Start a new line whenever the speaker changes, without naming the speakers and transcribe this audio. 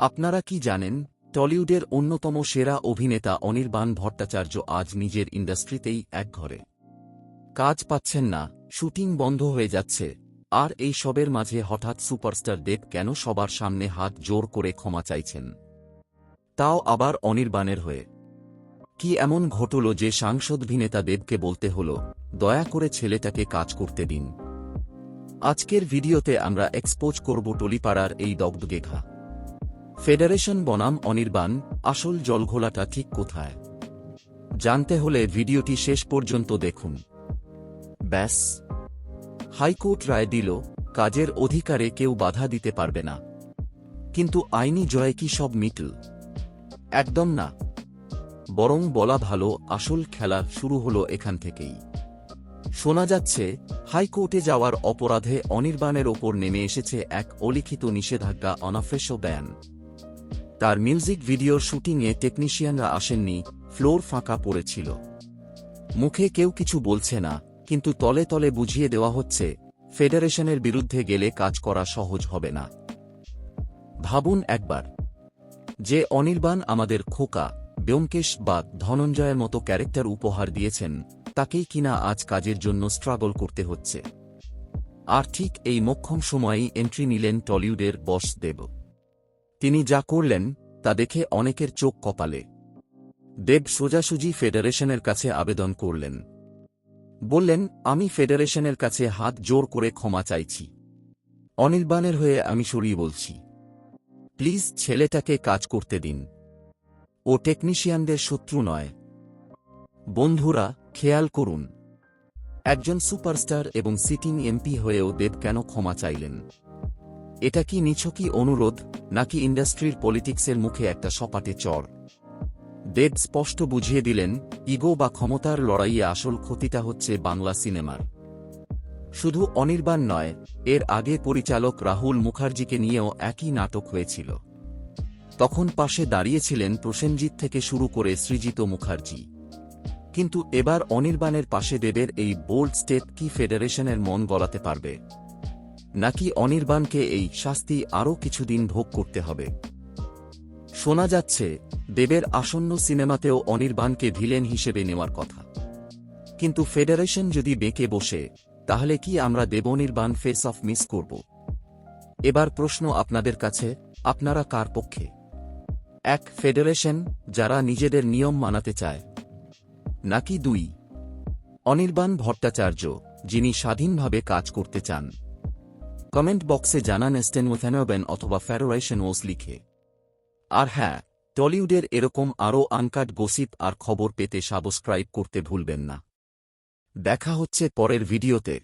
আপনারা কি জানেন, টলিউডের অন্যতম সেরা অভিনেতা অনির্বাণ ভট্টাচার্য আজ নিজের ইন্ডাস্ট্রিতেই এক ঘরে। কাজ পাচ্ছেন না, শুটিং বন্ধ হয়ে যাচ্ছে। আর এই সবের মাঝে হঠাৎ সুপারস্টার দেব কেন সবার সামনে হাত জোর করে ক্ষমা চাইছেন? তাও আবার অনির্বাণের হয়ে। কি এমন ঘটল যে সাংসদভিনেতা দেবকে বলতে হল, দয়া করে ছেলেটাকে কাজ করতে দিন। আজকের ভিডিওতে আমরা এক্সপোজ করব টলিপাড়ার এই দগদগে ঘা ফেডারেশন বনাম অনির্বাণ, আসল জলঘোলাটা ঠিক কোথায়? জানতে হলে ভিডিওটি শেষ পর্যন্ত দেখুন। ব্যাস। হাইকোর্ট রায় দিল, কাজের অধিকারে কেউ বাধা দিতে পারবে না। কিন্তু আইনি জয় কি সব মিটল? একদম না। বরং বলা ভালো, আসল খেলা শুরু হলো এখান থেকেই। শোনা যাচ্ছে, হাইকোর্টে যাওয়ার অপরাধে অনির্বাণের ওপর নেমে এসেছে এক অলিখিত নিষেধাজ্ঞা অনাফেস ব্যান। তার মিউজিক ভিডিওর শুটিংয়ে টেকনিশিয়ানরা আসেননি, ফ্লোর ফাঁকা পড়েছিল। মুখে কেউ কিছু বলছে না, কিন্তু তলে তলে বুঝিয়ে দেওয়া হচ্ছে, ফেডারেশনের বিরুদ্ধে গেলে কাজ করা সহজ হবে না। ভাবুন একবার। যে অনির্বাণ আমাদের খোকা, ব্যোমকেশ বা ধনঞ্জয়ের মতো ক্যারেক্টার উপহার দিয়েছেন, তাকেই কিনা আজ কাজের জন্য স্ট্রাগল করতে হচ্ছে। আর ঠিক এই মক্ষম সময়েই এন্ট্রি নিলেন টলিউডের বস দেব। তিনি যা করলেন, তা দেখে অনেকের চোখ কপালে। দেব সোজাসুজি ফেডারেশনের কাছে আবেদন করলেন। বললেন, আমি ফেডারেশনের কাছে হাত জোর করে ক্ষমা চাইছি। অনির্বাণের হয়ে আমি সরিয়ে বলছি। প্লিজ ছেলেটাকে কাজ করতে দিন। ও টেকনিশিয়ানদের শত্রু নয়। বন্ধুরা, খেয়াল করুন। একজন সুপারস্টার এবং সিটিং এমপি হয়েও দেব কেন ক্ষমা চাইলেন? এটা কি নিছকি অনুরোধ, নাকি ইন্ডাস্ট্রির পলিটিক্সের মুখে একটা সপাটে চর? দেব স্পষ্ট বুঝিয়ে দিলেন, ইগো বা ক্ষমতার লড়াইয়ে আসল ক্ষতিটা হচ্ছে বাংলা সিনেমার। শুধু অনির্বাণ নয়, এর আগে পরিচালক রাহুল মুখার্জিকে নিয়েও একই নাটক হয়েছিল। তখন পাশে দাঁড়িয়েছিলেন প্রসেনজিৎ থেকে শুরু করে সৃজিত মুখার্জি। কিন্তু এবার অনির্বাণের পাশে দেবের এই বোল্ড স্টেপ কি ফেডারেশনের মন গলাতে পারবে? নাকি অনির্বাণকে এই শাস্তি আরও কিছুদিন ভোগ করতে হবে। শোনা যাচ্ছে, দেবের আসন্ন সিনেমাতেও অনির্বাণকে ভিলেন হিসেবে নেওয়ার কথা। কিন্তু ফেডারেশন যদি বেঁকে বসে, তাহলে কি আমরা দেবনির্বাণ ফেস অফ মিস করব? এবার প্রশ্ন আপনাদের কাছে, আপনারা কার পক্ষে? এক, ফেডারেশন, যারা নিজেদের নিয়ম মানাতে চায়। নাকি দুই, অনির্বাণ ভট্টাচার্য, যিনি স্বাধীনভাবে কাজ করতে চান। কমেন্ট বক্সে জানান স্টেনওথেনোবেন অথবা ফেডারেশন ওস লিখে। আর হ্যাঁ টলিউডের এরকম আরও আনকাট গসিপ আর খবর পেতে সাবস্ক্রাইব করতে ভুলবেন না। দেখা হচ্ছে পরের ভিডিওতে।